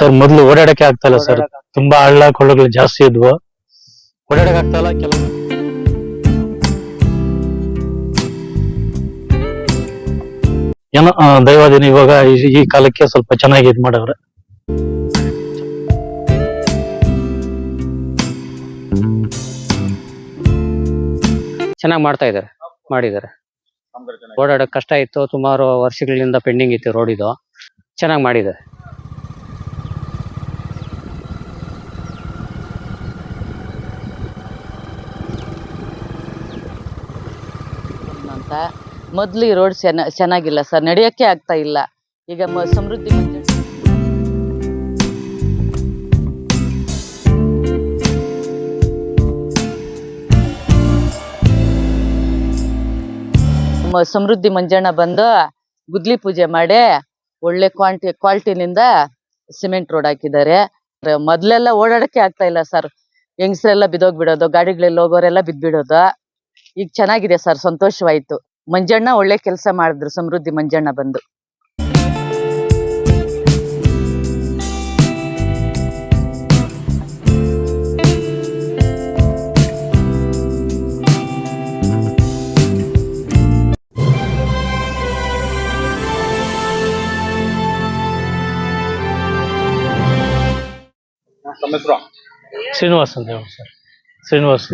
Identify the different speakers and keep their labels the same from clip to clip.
Speaker 1: Sir ಮೊದ್ಲು ಓಡಾಡಕ್ಕೆ ಆಗ್ತಾ ಇಲ್ಲ ಸರ್. ತುಂಬಾ ಹಳ್ಳ ಕೊಳ್ಳಗಳು ಜಾಸ್ತಿ ಇದ್ವು. ಓಡಾಡಕ್ ಆಗ್ತಾ ಇಲ್ಲ ಕೆಲವು ಏನೋ ಆ, ದೈವಾಧೀನ ಇವಾಗ ಈ- ಈ ಕಾಲಕ್ಕೆ ಸ್ವಲ್ಪ ಚೆನ್ನಾಗಿ ಇದ್ ಮಾಡವ್ರೆ.
Speaker 2: ಚೆನ್ನಾಗಿ ಮಾಡ್ತಾ ಇದ್ದಾರೆ ಮಾಡಿದ್ದಾರೆ. ಓಡಾಡಕ್ ಕಷ್ಟ ಇತ್ತು ಸುಮಾರು ವರ್ಷಗಳಿಂದ ಪೆಂಡಿಂಗ್ ಇತ್ತು ರೋಡ್ ಇದು. ಚೆನ್ನಾಗಿ ಮಾಡಿದ್ದಾರೆ.
Speaker 3: ಅಂತ. ಮೊದ್ಲು ಈ ರೋಡ್ ಚೆನ್ನ ಚೆನ್ನಾಗಿಲ್ಲ ಸರ್, ನಡೆಯಕ್ಕೆ ಆಗ್ತಾ ಇಲ್ಲ. ಈಗ ಮ- ಸಮೃದ್ಧಿ ಸಮೃದ್ಧಿ ಮಂಜಣ್ಣ ಬಂದು ಗುದ್ಲಿ ಪೂಜೆ ಮಾಡಿ ಒಳ್ಳೆ ಕ್ವಾಂಟಿ, ಕ್ವಾಲಿಟಿನಿಂದ ಸಿಮೆಂಟ್ ರೋಡ್ ಹಾಕಿದ್ದಾರೆ. ಮೊದ್ಲೆಲ್ಲ ಓಡಾಡಕ್ಕೆ ಆಗ್ತಾ ಇಲ್ಲ ಸರ್. ಹೆಂಗಸರೆಲ್ಲ ಬಿದ್ದೋಗ್ಬಿಡೋದು, ಗಾಡಿಗಳಲ್ಲಿ ಹೋಗೋರೆಲ್ಲ ಬಿದ್ದ್ಬಿಡೋದು ಈಗ ಚೆನ್ನಾಗಿದೆ ಸರ್, ಸಂತೋಷವಾಯ್ತು. ಮಂಜಣ್ಣ ಒಳ್ಳೆ ಕೆಲಸ ಮಾಡಿದ್ರು ಸಮೃದ್ಧಿ ಮಂಜಣ್ಣ ಬಂದು.
Speaker 4: ತಮ್ಮ ಹೆಸರು?
Speaker 1: ಶ್ರೀನಿವಾಸ್ ಅಂತ ಹೇಳಿ ಸರ್. ಶ್ರೀನಿವಾಸ್.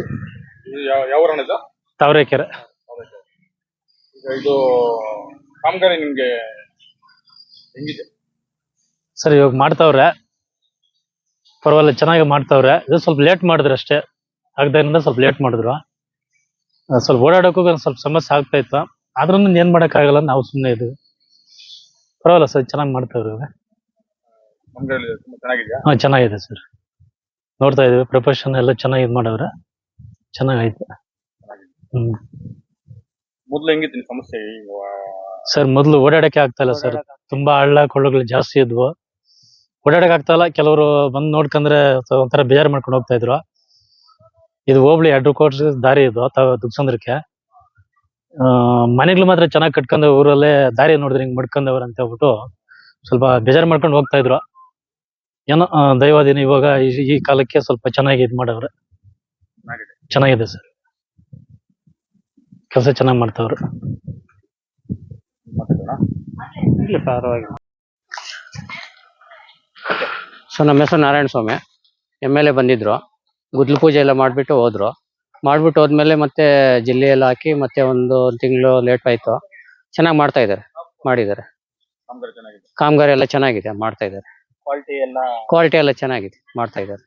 Speaker 4: ಯಾವ ಯಾವ ಊರಣ್ಣ ಇದು?
Speaker 1: ತಾವರೆಕೆರೆ.
Speaker 4: ಈಗ ಇದು ಕಾಮಗಾರಿ ನಿಮ್ಗೆ ಹೆಂಗಿದೆ?
Speaker 1: ಸರ್ ಇವಾಗ ಮಾಡ್ತಾವ್ರೆ. ಪರವಾಗಿಲ್ಲ ಚೆನ್ನಾಗಿ ಮಾಡ್ತಾವ್ರೆ. ಇದು ಸ್ವಲ್ಪ ಲೇಟ್ ಮಾಡಿದ್ರು ಅಷ್ಟೇ. ಆಗದಾಗಿಂದ ಸ್ವಲ್ಪ ಲೇಟ್ ಮಾಡಿದ್ರು. ಸ್ವಲ್ಪ ಓಡಾಡೋಕ್ಕೂ ಒಂದು ಸ್ವಲ್ಪ ಸಮಸ್ಯೆ ಆಗ್ತಾ ಇತ್ತು. ಆದ್ರೂ ಏನ್ ಮಾಡೋಕ್ಕಾಗಲ್ಲ ನಾವು ಸುಮ್ಮನೆ ಇದ್ವಿ. ಪರವಾಗಿಲ್ಲ ಸರ್ ಚೆನ್ನಾಗಿ ಮಾಡ್ತಾವ್ರೆ ಇವಾಗ.
Speaker 4: ಕಾಮಗಾರಿ ತುಂಬಾ ಚೆನ್ನಾಗಿದೆಯಾ?
Speaker 1: ಹಾ ಚೆನ್ನಾಗಿದೆ ಸರ್. ನೋಡ್ತಾ ಇದೀವಿ ಪ್ರೊಫೆಷನ್ ಎಲ್ಲ ಚೆನ್ನಾಗಿ ಇದು ಮಾಡವ್ರೆ. ಚೆನ್ನಾಗೈತೆ ಹ್ಮ್.
Speaker 4: ಮೊದ್ಲು ಹೆಂಗಿತ್ತು ನಿಮ್ ಸಮಸ್ಯೆ? ಈಗ
Speaker 1: ಸರ್ ಮೊದ್ಲು ಓಡಾಡಕ್ಕೆ ಆಗ್ತಾ ಇಲ್ಲ ಸರ್. ತುಂಬಾ ಹಳ್ಳ ಕೊಳ್ಳಗಳು ಜಾಸ್ತಿ ಇದ್ವು. ಓಡಾಡಕ್ ಆಗ್ತಾ ಇಲ್ಲ. ಕೆಲವರು ಬಂದ್ ನೋಡ್ಕಂದ್ರೆ ಒಂಥರ ಬೇಜಾರ್ ಮಾಡ್ಕೊಂಡು ಹೋಗ್ತಾ ಇದ್ರು. ಇದು ಹೋಬ್ಳಿ ಎರಡು ಕೋರ್ಸ್ ದಾರಿ ಇದು ದುಗ್ಸಂದ್ರಕ್ಕೆ. ಮನೆಗಳು ಮಾತ್ರ ಚೆನ್ನಾಗಿ ಕಟ್ಕೊಂಡ ಊರಲ್ಲೇ ದಾರಿ ನೋಡಿದ್ರೆ ಹಿಂಗ್ ಮಡ್ಕೊಂಡವ್ರ ಅಂತ ಹೇಳ್ಬಿಟ್ಟು ಸ್ವಲ್ಪ ಬೇಜಾರ್ ಮಾಡ್ಕೊಂಡು ಹೋಗ್ತಾ ಇದ್ರು. ಏನೋ ದೈವಾದಿನ ಇವಾಗ ಈ- ಕಾಲಕ್ಕೆ ಸ್ವಲ್ಪ ಚೆನ್ನಾಗಿ ಇದ್ ಮಾಡವ್ರೆ.
Speaker 4: ಚೆನ್ನಾಗಿದೆ.
Speaker 1: ಚೆನ್ನಾಗಿದೆ ಸರ್. ಕೆಲಸ ಚೆನ್ನಾಗಿ ಮಾಡ್ತಾವ್ರು.
Speaker 2: ಸೊ ನಮ್ಮ ಹೆಸರು Narayana Swamy. M L A ಬಂದಿದ್ರು. ಗುದ್ಲು ಪೂಜೆ ಎಲ್ಲ ಮಾಡಿಬಿಟ್ಟು ಹೋದ್ರು. ಮಾಡ್ಬಿಟ್ಟು ಹೋದ್ಮೇಲೆ ಮತ್ತೆ ಜಿಲ್ಲೆ ಎಲ್ಲ ಹಾಕಿ ಮತ್ತೆ ಒಂದು ತಿಂಗಳು ಲೇಟ್ ಆಯ್ತು. ಚೆನ್ನಾಗಿ ಮಾಡ್ತಾ ಇದ್ದಾರೆ ಮಾಡಿದ್ದಾರೆ.
Speaker 4: ಕಾಮಗಾರಿ
Speaker 2: ಎಲ್ಲ ಚೆನ್ನಾಗಿದೆ ಮಾಡ್ತಾ ಇದ್ದಾರೆ.
Speaker 4: ಕ್ವಾಲಿಟಿ ಎಲ್ಲ
Speaker 2: ಕ್ವಾಲಿಟಿ ಎಲ್ಲ ಚೆನ್ನಾಗಿದೆ ಮಾಡ್ತಾ ಇದ್ದಾರೆ.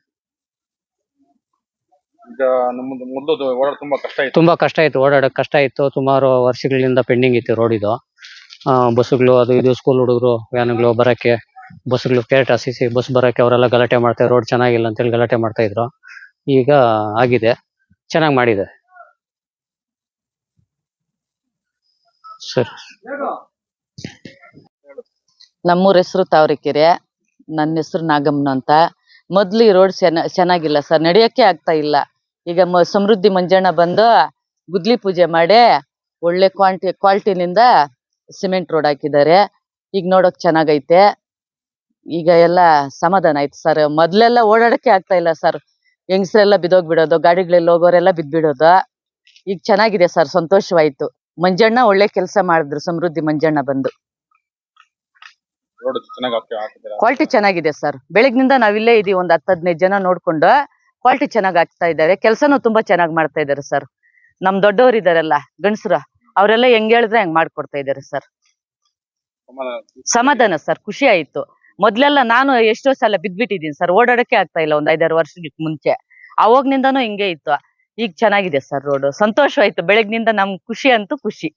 Speaker 4: ಈಗ ನಮ್ಮದು ಮೊದಲು ಓಡಾಡ ತುಂಬಾ ಕಷ್ಟ ಇತ್ತು.
Speaker 2: ತುಂಬಾ ಕಷ್ಟ ಇತ್ತು ಓಡಾಡಕ್ ಕಷ್ಟ ಇತ್ತು. ಸುಮಾರು ವರ್ಷಗಳಿಂದ ಪೆಂಡಿಂಗ್ ಇತ್ತು ರೋಡ್ ಇದು ಆ, ಬಸ್ಸುಗಳು ಅದು ಇದು ಸ್ಕೂಲ್ ಹುಡುಗರು ವ್ಯಾನ್ಗಳು ಬರಕ್ಕೆ ಬಸ್ಸುಗಳು ಕೇಟ್ ಸಿ ಸಿ ಬಸ್ ಬರಕ್ಕೆ ಅವರೆಲ್ಲ ಗಲಾಟೆ ಮಾಡ್ತಾರೆ ರೋಡ್ ಚೆನ್ನಾಗಿಲ್ಲ ಅಂತ ಹೇಳಿ ಗಲಾಟೆ ಮಾಡ್ತಾ ಇದ್ರು. ಈಗ ಆಗಿದೆ. ಚೆನ್ನಾಗಿ ಮಾಡಿದೆ. ಸರಿ.
Speaker 3: ನಮ್ಮೂರ ಹೆಸರು ತಾವರೆಕೆರೆ ನನ್ನ ಹೆಸರು ನಾಗಮ್ಮನ ಅಂತ. ಮೊದ್ಲು ಈ ರೋಡ್ ಚೆನ್ನ ಚೆನ್ನಾಗಿಲ್ಲ ಸರ್. ನಡೆಯಕ್ಕೆ ಆಗ್ತಾ ಇಲ್ಲ. ಈಗ ಮ- ಸಮೃದ್ಧಿ ಮಂಜಣ್ಣ ಬಂದು ಗುದ್ಲಿ ಪೂಜೆ ಮಾಡಿ ಒಳ್ಳೆ ಕ್ವಾಂಟಿ ನಿಂದ ಸಿಮೆಂಟ್ ರೋಡ್ ಹಾಕಿದ್ದಾರೆ. ಈಗ ನೋಡಕ್ ಚೆನ್ನಾಗೈತೆ. ಈಗ ಎಲ್ಲ ಸಮಾಧಾನ ಆಯ್ತು ಸರ್. ಮೊದ್ಲೆಲ್ಲ ಓಡಾಡಕ್ಕೆ ಆಗ್ತಾ ಇಲ್ಲ ಸರ್. ಹೆಂಗಸರೆಲ್ಲ ಬಿದೋಗ್ಬಿಡೋದು ಗಾಡಿಗಳಲ್ಲಿ ಹೋಗೋರೆಲ್ಲ ಬಿದ್ಬಿಡೋದು. ಈಗ ಚೆನ್ನಾಗಿದೆ ಸರ್ ಸಂತೋಷವಾಯ್ತು. ಮಂಜಣ್ಣ ಒಳ್ಳೆ ಕೆಲಸ ಮಾಡಿದ್ರು ಸಮೃದ್ಧಿ ಮಂಜಣ್ಣ ಬಂದು. ಕ್ವಾಲಿಟಿ ಚೆನ್ನಾಗಿದೆ ಸರ್. ಬೆಳಗ್ನಿಂದ ನಾವಿಲ್ಲೇ ಇದೀವಿ ಒಂದ್ ಹತ್ತು ಹದಿನೈದು ಜನ ನೋಡ್ಕೊಂಡು. ಕ್ವಾಲಿಟಿ ಚೆನ್ನಾಗಿ ಹಾಕ್ತಾ ಇದ್ದಾರೆ. ಕೆಲಸನೂ ತುಂಬಾ ಚೆನ್ನಾಗಿ ಮಾಡ್ತಾ ಇದ್ದಾರೆ ಸರ್ ನಮ್ ದೊಡ್ಡವರು ಇದಾರಲ್ಲ ಗಂಡಸ್ರು, ಅವರೆಲ್ಲ ಹೆಂಗ್ ಹೇಳಿದ್ರೆ ಹೆಂಗ್ ಮಾಡ್ಕೊಡ್ತಾ ಇದ್ದಾರೆ ಸರ್ ಸಮಾಧಾನ ಸರ್ ಖುಷಿ ಆಯ್ತು. ಮೊದ್ಲೆಲ್ಲ ನಾನು ಎಷ್ಟೋ ಸಲ ಬಿದ್ಬಿಟ್ಟಿದ್ದೀನಿ ಸರ್ ಓಡಾಡಕ್ಕೆ ಆಗ್ತಾ ಇಲ್ಲ ಒಂದ್ ಐದಾರು ವರ್ಷಕ್ಕೆ ಮುಂಚೆ. ಅವಾಗ್ನಿಂದಾನು ಹಿಂಗೆ ಇತ್ತು. ಈಗ ಚೆನ್ನಾಗಿದೆ ಸರ್ ರೋಡ್ ಸಂತೋಷವಾಯ್ತು. ಬೆಳಗ್ನಿಂದ ನಮ್ ಖುಷಿ ಅಂತೂ ಖುಷಿ.